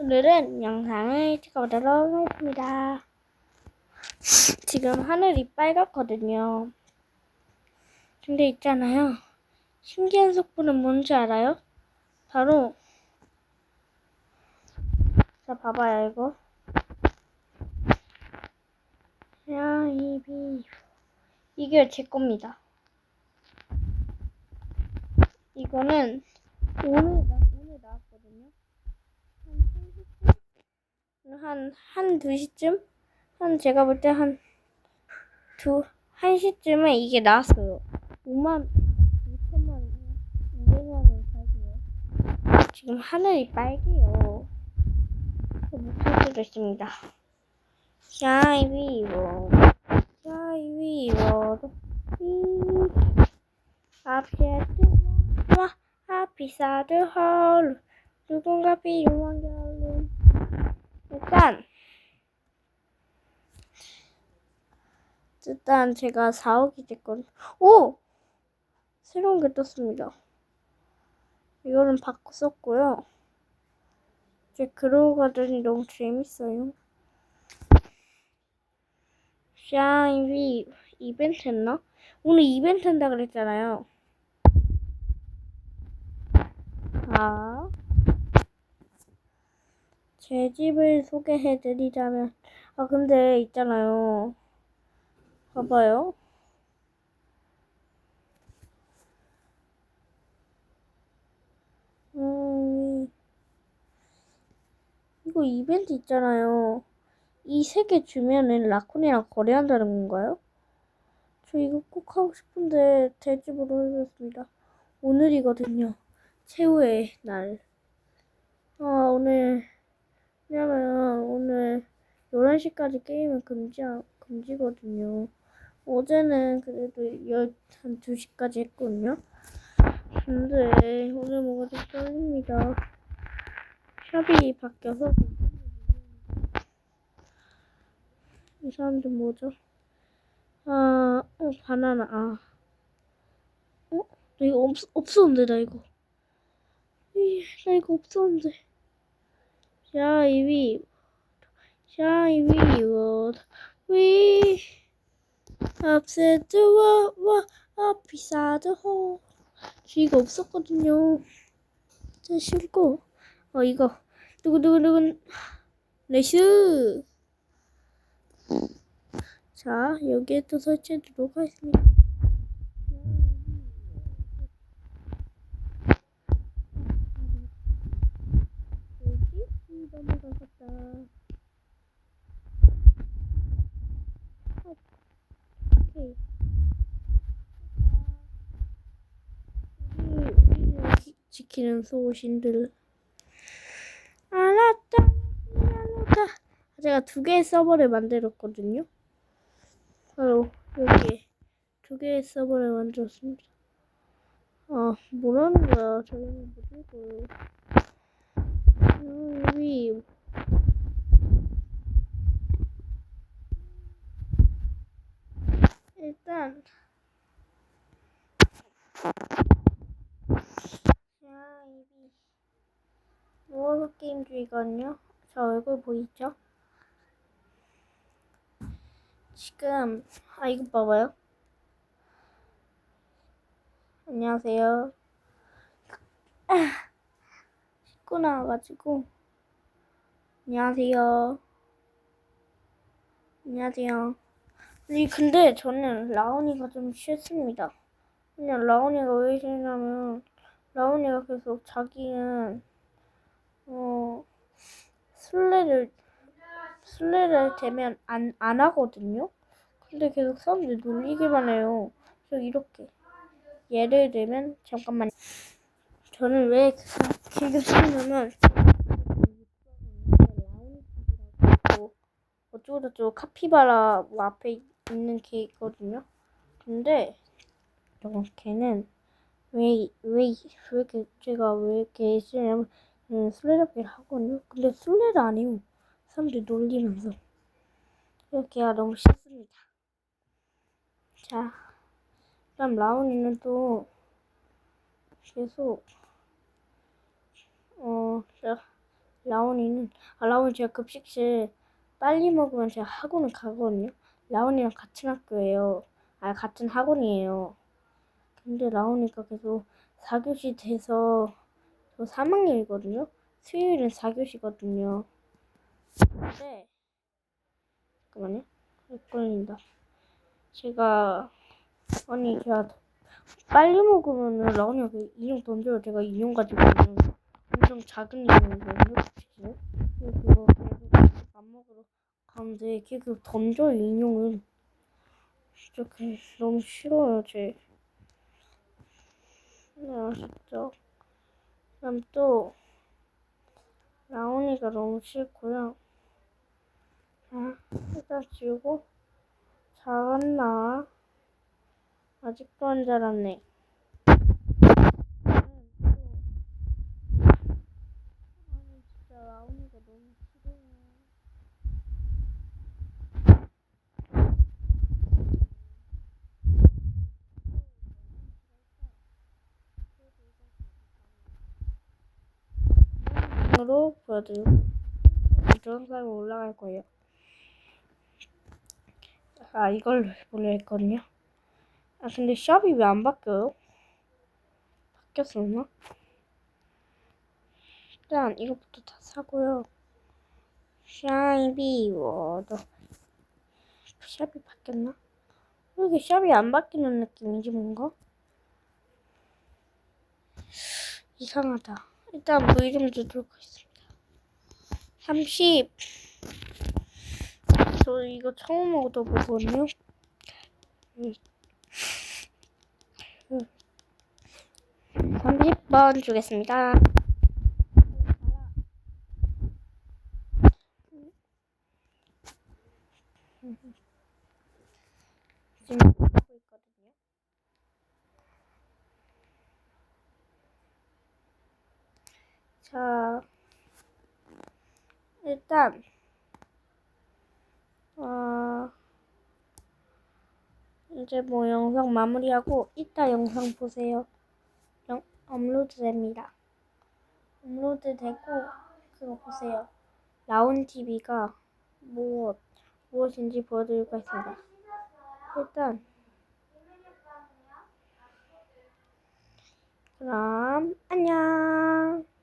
오늘은 영상을 찍어보도록 하겠습니다. 지금 하늘이 빨갛거든요. 근데 있잖아요. 신기한 속보는 뭔지 알아요? 바로 자 봐봐요 이거. 야 이비 이게 제 겁니다. 이거는 오늘. 한, 한 2시쯤? 한, 제가 볼 때 한, 두, 1시쯤에 이게 나왔어요. 5만, 2천만 원, 200만 원 사세요. 지금 하늘이 빨개요. 못할 수도 있습니다. 샤이위로, 샤이위로, 위, 앞셋와, 하피사드 헐, 누군가 필요한 결론. 일단 일단 제가 4억이 됐거든요. 오! 새로운 게 떴습니다. 이거는 바꿔 썼고요. 이제 그러고 가더니 너무 재밌어요. 샤이비 이벤트 했나? 오늘 이벤트 한다 그랬잖아요. 아. 제 집을 소개해드리자면, 아, 근데 있잖아요. 봐봐요. 음, 이거 이벤트 있잖아요. 이 세 개 주면은 라쿤이랑 거래한다는 건가요? 저 이거 꼭 하고 싶은데 대집으로 해줬습니다. 오늘이거든요. 최후의 날. 아, 오늘. 왜냐면 오늘 11시까지 게임은 금지, 금지거든요. 어제는 그래도 열, 한 2시까지 했거든요. 근데 오늘 뭔가 좀 떨립니다. 샵이 바뀌어서 이 사람들 뭐죠? 아, 어, 바나나, 아. 어? 나 이거 없, 없었는데, 나 이거. 이, 나 이거 없었는데. 샤이위 샤이위 위 앞세드와 와 아피사드 호 이거 없었거든요 진짜 싫고 어 이거 누구누구누구 레슈 자 여기에 또 설치해두도록 하겠습니다 여기 넘어가겠다. 오케이. 우리 우리를 지- 지키는 소신들. 알았다. 알았다. 제가 두 개의 서버를 만들었거든요. 바로 여기에 두 개의 서버를 만들었습니다. 아, 뭐라는 거야? 저희는 못 읽어요. 우리 일단 샤이비 모어서 게임 중이거든요. 저 얼굴 보이죠? 지금 아 이거 봐봐요. 안녕하세요. 씻고 나와가지고 안녕하세요. 안녕하세요. 근데 저는 라온이가 좀 싫습니다. 그냥 라온이가 왜 싫냐면 라온이가 계속 자기는 어 술래를 술래를 대면 안 안 하거든요. 근데 계속 사람들 놀리기만 해요. 저 이렇게 예를 들면 잠깐만 저는 왜 지금 쓰냐면 어쩌고저쩌고 카피바라 뭐 앞에 있는 개 있거든요. 근데 저거 걔는 왜 왜 왜 이렇게 제가 왜 이렇게 쓰냐면 음, 술래잡기를 하거든요. 근데 술래를 안 해요. 사람들 놀리면서 이렇게가 너무 싫습니다. 자, 그다음 라온이는 또 계속 어, 자, 라온이는 아 라온이 제가 급식실 빨리 먹으면 제가 학원을 가거든요. 라온이랑 같은 학교예요. 아 같은 학원이에요. 근데 라온이가 계속 4교시 돼서 저 3학년이거든요. 수요일은 4교시거든요. 근데 잠깐만요. 헷갈린다. 제가 아니 제가 빨리 먹으면은 라온이가 그 인형 던져요. 제가 인형 가지고 있는 엄청 작은 인형이거든요. 근데 그거 계속 안 먹으러 가는데 걔그 던져요 인형을. 진짜 그 너무 싫어요 쟤. 아 진짜. 그다음 또 라온이가 너무 싫고요. 아 일단 지우고 잘았나? 아직도 안 자랐네. 아니 진짜 라온이가 너무 싫어요. 으로 보여드리고 동영상이 올라갈 거예요. 아 이걸 보려 했거든요. 아 근데 샵이 왜 안 바뀌어요? 바뀌었었나? 일단 이것부터 다 사고요. 샤이비 워더 샵이 바뀌었나? 왜 이렇게 샵이 안 바뀌는 느낌이지 뭔가? 이상하다. 일단 물 좀 주도록 하겠습니다. 30. 저 이거 처음 얻어보거든요. 음. 음. 30번 주겠습니다. 지금 하고 있거든요. 자, 일단, 어, 이제 뭐 영상 마무리하고 이따 영상 보세요. 영, 업로드 됩니다. 업로드 되고 그거 보세요. 라온 TV가 무엇 무엇인지 보여드리고 있습니다. 일단 그럼 안녕.